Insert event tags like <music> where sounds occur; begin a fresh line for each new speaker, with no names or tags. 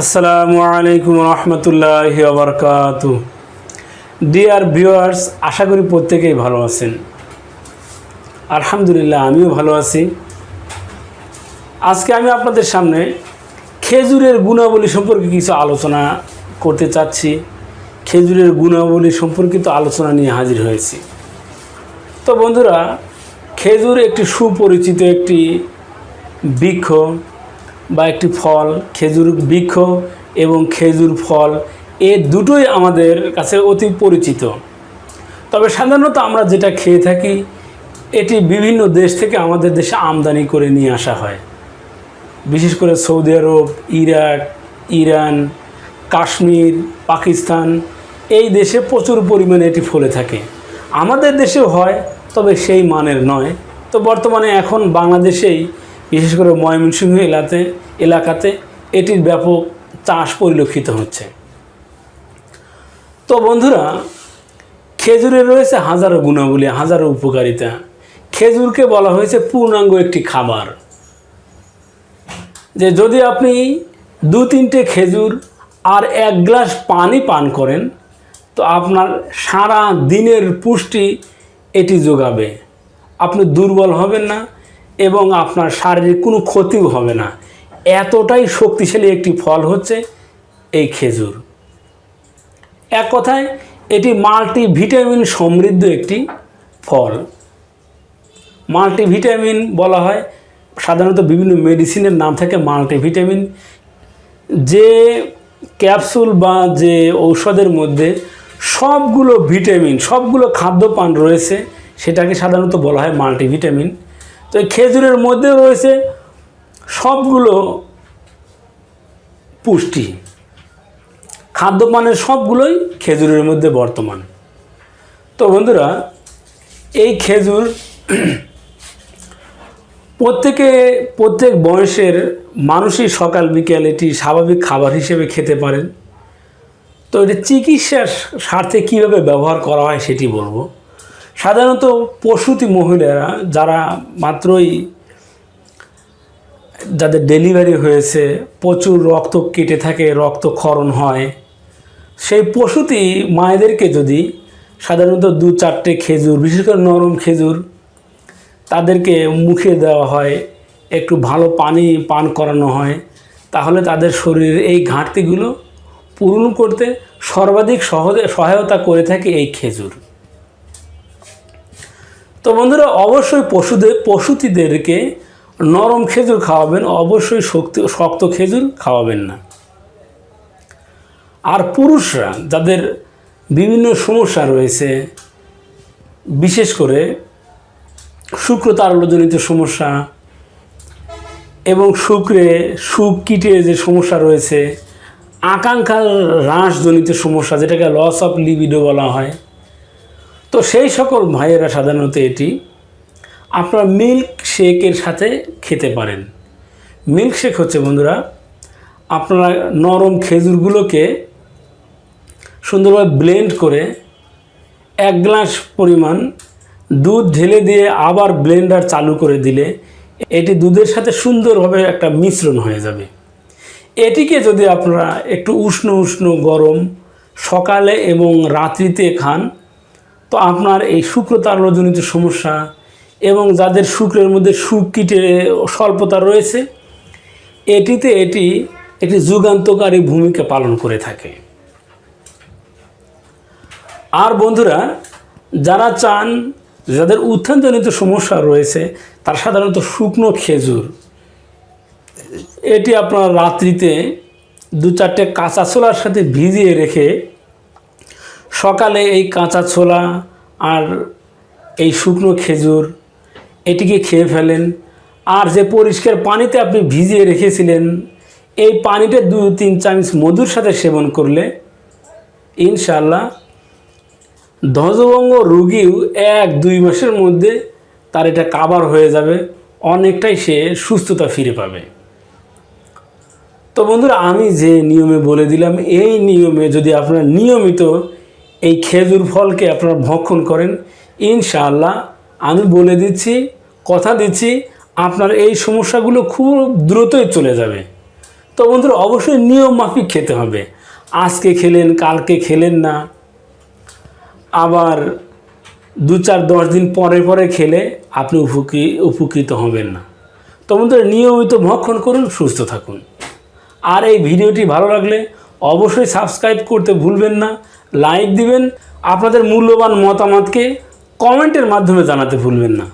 আসসালামু আলাইকুম রহমতুল্লাহ আবরকাত dear viewers আশা করি প্রত্যেকেই ভালো আছেন। আলহামদুলিল্লাহ, আমিও ভালো আছি। আজকে আমি আপনাদের সামনে খেজুরের গুণাবলী সম্পর্কে কিছু আলোচনা করতে চাচ্ছি। খেজুরের গুণাবলী সম্পর্কিত আলোচনা নিয়ে হাজির হয়েছি। তো বন্ধুরা, খেজুর একটি সুপরিচিত একটি বৃক্ষ। বা একটি ফল, খেজুর বৃক্ষ এবং খেজুর ফল, এ দুটোই আমাদের কাছে অতি পরিচিত। তবে সাধারণত আমরা যেটা খেয়ে থাকি, এটি বিভিন্ন দেশ থেকে আমাদের দেশে আমদানি করে নিয়ে আসা হয়। বিশেষ করে Saudi Arabia, Iraq, Iran, Kashmir, Pakistan, এই দেশে প্রচুর পরিমাণে এটি ফলে থাকে। আমাদের দেশেও হয়, তবে সেই মানের নয়। তো বর্তমানে এখন বাংলাদেশেই বিশেষ করে ময়মনসিংহ এলাতে, এলাকাতে এটির ব্যাপক চাষ পরিলক্ষিত হচ্ছে। তো বন্ধুরা, খেজুরে রয়েছে হাজারো গুণাবলী, হাজারো উপকারিতা। খেজুরকে বলা হয়েছে পূর্ণাঙ্গ একটি খাবার। যে যদি আপনি দু তিনটে খেজুর আর এক গ্লাস পানি পান করেন, তো আপনার সারা দিনের পুষ্টি এটি যোগাবে। আপনি দুর্বল হবেন না এবং আপনার শারীরিক কোনো ক্ষতিও হবে না। এতটাই শক্তিশালী একটি ফল হচ্ছে এই খেজুর। এক কথায়, এটি মাল্টিভিটামিন সমৃদ্ধ একটি ফল। মাল্টিভিটামিন বলা হয়, সাধারণত বিভিন্ন মেডিসিনের নাম থাকে মাল্টিভিটামিন। যে ক্যাপসুল বা যে ঔষধের মধ্যে সবগুলো ভিটামিন, সবগুলো খাদ্যপান রয়েছে, সেটাকে সাধারণত বলা হয় মাল্টিভিটামিন। তো এই খেজুরের মধ্যে রয়েছে সবগুলো পুষ্টি। খাদ্যপানের সবগুলোই খেজুরের মধ্যে বর্তমান। তো বন্ধুরা, এই খেজুর <clears throat> প্রত্যেকে, প্রত্যেক বয়সের মানুষই সকাল, বিকেল এটি স্বাভাবিক খাবার হিসেবে খেতে পারেন। তো এটি চিকিৎসার স্বার্থে কীভাবে ব্যবহার করা হয় সেটি বলব। সাধারণত প্রসূতি মহিলারা যারা মাত্রই যাদের ডেলিভারি হয়েছে, প্রচুর রক্ত কেটে থাকে রক্তক্ষরণ হয়, সেই প্রসূতি মায়েদেরকে যদি সাধারণত দু চারটে খেজুর, বিশেষ করে নরম খেজুর, তাদেরকে মুখে দেওয়া হয়, একটু ভালো পানি পান করানো হয়, তাহলে তাদের শরীরের এই ঘাটতিগুলো পূরণ করতে সর্বাধিক সহজে সহায়তা করে থাকে এই খেজুর। তো বন্ধুরা, অবশ্যই পশুদের পশুতিদেরকে নরম খেজুর খাওয়াবেন, অবশ্যই শক্তি, শক্ত খেজুর খাওয়াবেন না। আর পুরুষরা যাদের বিভিন্ন সমস্যা রয়েছে, বিশেষ করে শুক্রতারলজনিত সমস্যা এবং শুক্রে সুখ কিটে যে সমস্যা রয়েছে, আকাঙ্ক্ষার হ্রাসজনিত সমস্যা, যেটাকে লস অফ লিবিডো বলা হয় তো সেই সকল ভাইয়েরা সাধারণত এটি আপনার মিল্ক শেকের সাথে খেতে পারেন। মিল্ক শেক হচ্ছে বন্ধুরা, আপনারা নরম খেজুরগুলোকে সুন্দরভাবে ব্লেন্ড করে এক গ্লাস পরিমাণ দুধ ঢেলে দিয়ে আবার ব্লেন্ডার চালু করে দিলে এটি দুধের সাথে সুন্দরভাবে একটা মিশ্রণ হয়ে যাবে। এটিকে যদি আপনারা একটু উষ্ণ উষ্ণ গরম সকালে এবং রাত্রিতে খান তো আপনার এই শুক্রতারজনিত সমস্যা এবং যাদের শুক্রের মধ্যে সুখ কিটে স্বল্পতা রয়েছে, এটিতে এটি একটি যুগান্তকারী ভূমিকা পালন করে থাকে। আর বন্ধুরা, যারা চান, যাদের উত্থানজনিত সমস্যা রয়েছে, তার সাধারণত শুকনো খেজুর। এটি আপনার রাত্রিতে দু চারটে কাঁচা ছোলার সাথে ভিজিয়ে রেখে সকালে এই কাঁচা ছোলা আর এই শুকনো খেজুর, এটিকে খেয়ে ফেলেন। আর যে পরিষ্কার পানিতে আপনি ভিজিয়ে রেখেছিলেন, এই পানিটা দু, তিন চামচ মধুর সাথে সেবন করলে ইনশাল্লাহ ধ্বজভঙ্গ রুগীও এক, দুই মাসের মধ্যে তার এটা কাবার হয়ে যাবে, অনেকটাই সে সুস্থতা ফিরে পাবে। তো বন্ধুরা, আমি যে নিয়মে বলে দিলাম, এই নিয়মে যদি আপনারা নিয়মিত এই খেজুর ফলকে আপনারা ভক্ষণ করেন। ইনশাআল্লাহ আমি বলে দিচ্ছি, কথা দিচ্ছি, আপনার এই সমস্যাগুলো খুব দ্রুতই চলে যাবে। তো বন্ধুরা, অবশ্যই নিয়ম মাফিক খেতে হবে। আজকে খেলেন, কালকে খেলেন না। আবার দু চার দশ দিন পরে পরে খেলে আপনি উপকৃ, উপকৃত হবেন না। তো বন্ধুরা, নিয়মিত ভক্ষণ করুন, সুস্থ থাকুন। আর এই ভিডিওটি ভালো লাগলে অবশ্যই সাবস্ক্রাইব করতে ভুলবেন না, লাইক দিবেন, আপনাদের মূল্যবান মতামতকে কমেন্টের মাধ্যমে জানাতে ভুলবেন না।